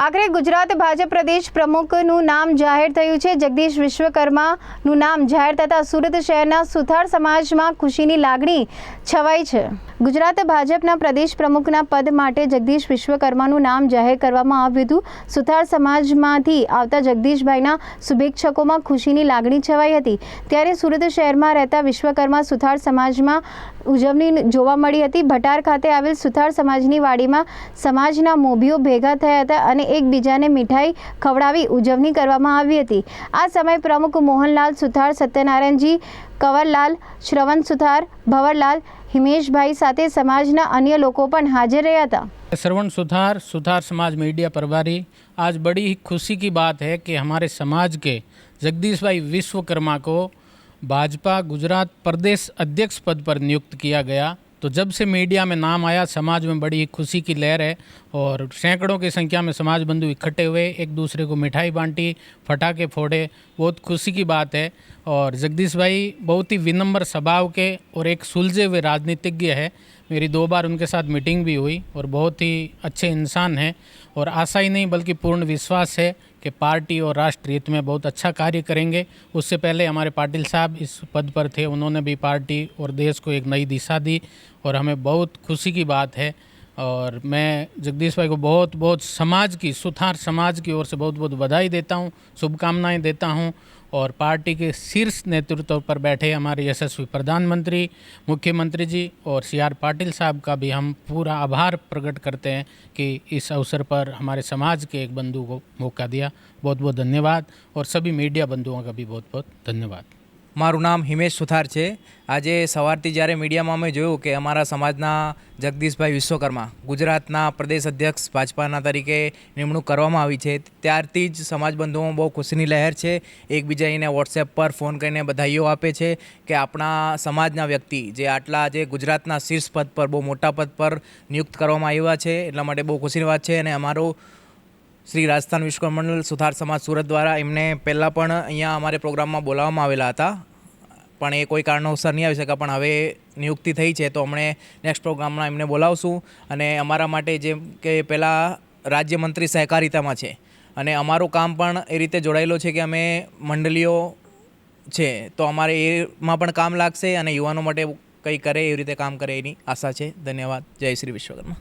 આખરે ગુજરાત ભાજપ પ્રદેશ પ્રમુખનું નામ જાહેર થયું છે. જગદીશ વિશ્વકર્માનું નામ જાહેર થતાં સુરત શહેરના સુથાર સમાજમાં ખુશીની લાગણી છવાઈ છે. ગુજરાત ભાજપના પ્રદેશ પ્રમુખના પદ માટે જગદીશ વિશ્વકર્માનું નામ જાહેર કરવામાં આવ્યું હતું. સુથાર સમાજમાંથી આવતા જગદીશભાઈના શુભેચ્છકોમાં ખુશીની લાગણી છવાઈ હતી. ત્યારે સુરત શહેરમાં રહેતા વિશ્વકર્મા સુથાર સમાજમાં ઉજવણી જોવા મળી હતી. ભટાર ખાતે આવેલ સુથાર સમાજની વાડીમાં સમાજના મોભીઓ ભેગા થયા હતા અને એકબીજાને મીઠાઈ ખવડાવી ઉજવણી કરવામાં આવી હતી આ સમયે પ્રમુખ મોહનલાલ સુથાર સત્યનારાયણજી કંવરલાલ શ્રવણ સુથાર ભવરલાલ હિમેશભાઈ સાથે સમાજના અન્ય લોકો પણ હાજર રહ્યા હતા श्रवण सुधार सुधार समाज मीडिया प्रभारी आज बड़ी ही खुशी की बात है कि हमारे समाज के जगदीश भाई विश्वकर्मा को भाजपा गुजरात प्रदेश अध्यक्ष पद पर नियुक्त किया गया तो जब से मीडिया में नाम आया, समाज में बड़ी खुशी की लहर है और सैकड़ों की संख्या में समाज बंधु इकट्ठे हुए, एक दूसरे को मिठाई बांटी फटाके फोड़े, बहुत खुशी की बात है। और जगदीश भाई बहुत ही विनम्र स्वभाव के और एक सुलझे हुए राजनीतिज्ञ है। मेरी दो बार उनके साथ मीटिंग भी हुई और बहुत ही अच्छे इंसान हैं और आशा ही नहीं बल्कि पूर्ण विश्वास है कि पार्टी और राष्ट्र हित में बहुत अच्छा कार्य करेंगे। उससे पहले हमारे पाटिल साहब इस पद पर थे, उन्होंने भी पार्टी और देश को एक नई दिशा दी और हमें बहुत खुशी की बात है। और मैं जगदीश भाई को बहुत बहुत समाज की, सुथार समाज की ओर से बहुत बहुत बधाई देता हूँ, शुभकामनाएँ देता हूँ और पार्टी के शीर्ष नेतृत्व पर बैठे हमारे यशस्वी प्रधानमंत्री, मुख्यमंत्री जी और सी आर पाटिल साहब का भी हम पूरा आभार प्रकट करते हैं कि इस अवसर पर हमारे समाज के एक बंधु को मौका दिया। बहुत बहुत धन्यवाद और सभी मीडिया बंधुओं का भी बहुत बहुत धन्यवाद। મારું નામ હિમેશ સુથાર છે. આજે સવારથી જ્યારે મીડિયામાં અમે જોયું કે અમારા સમાજના જગદીશભાઈ વિશ્વકર્મા ગુજરાતના પ્રદેશ અધ્યક્ષ ભાજપાના તરીકે નિમણૂક કરવામાં આવી છે, ત્યારથી જ સમાજ બંધુઓમાં બહુ ખુશીની લહેર છે. એકબીજાને વોટ્સએપ પર ફોન કરીને બધાઈઓ આપે છે કે આપણા સમાજના વ્યક્તિ જે આટલા આજે ગુજરાતના શીર્ષ પદ પર, બહુ મોટા પદ પર નિયુક્ત કરવામાં આવ્યા છે, એટલા માટે બહુ ખુશીની વાત છે અને અમારું શ્રી રાજસ્થાન વિશ્વમંડળ સુધાર સમાજ સુરત દ્વારા એમને પહેલાં પણ અહીંયા અમારે પ્રોગ્રામમાં બોલાવવામાં આવેલા હતા. પણ એ કોઈ કારણોસર નહીં આવી શક્યા, પણ હવે નિયુક્તિ થઈ છે, તો અમને નેક્સ્ટ પ્રોગ્રામમાં એમને બોલાવશું. અને અમારા માટે જેમ કે પહેલાં રાજ્યમંત્રી સહકારિતામાં છે. અને અમારું કામ પણ એ રીતે જોડાયેલું છે કે અમે મંડળીઓ છે, તો અમારે એમાં પણ કામ લાગશે અને યુવાનો માટે કંઈ કરે એવી રીતે કામ કરે એની આશા છે. ધન્યવાદ. જય શ્રી વિશ્વકર્મા.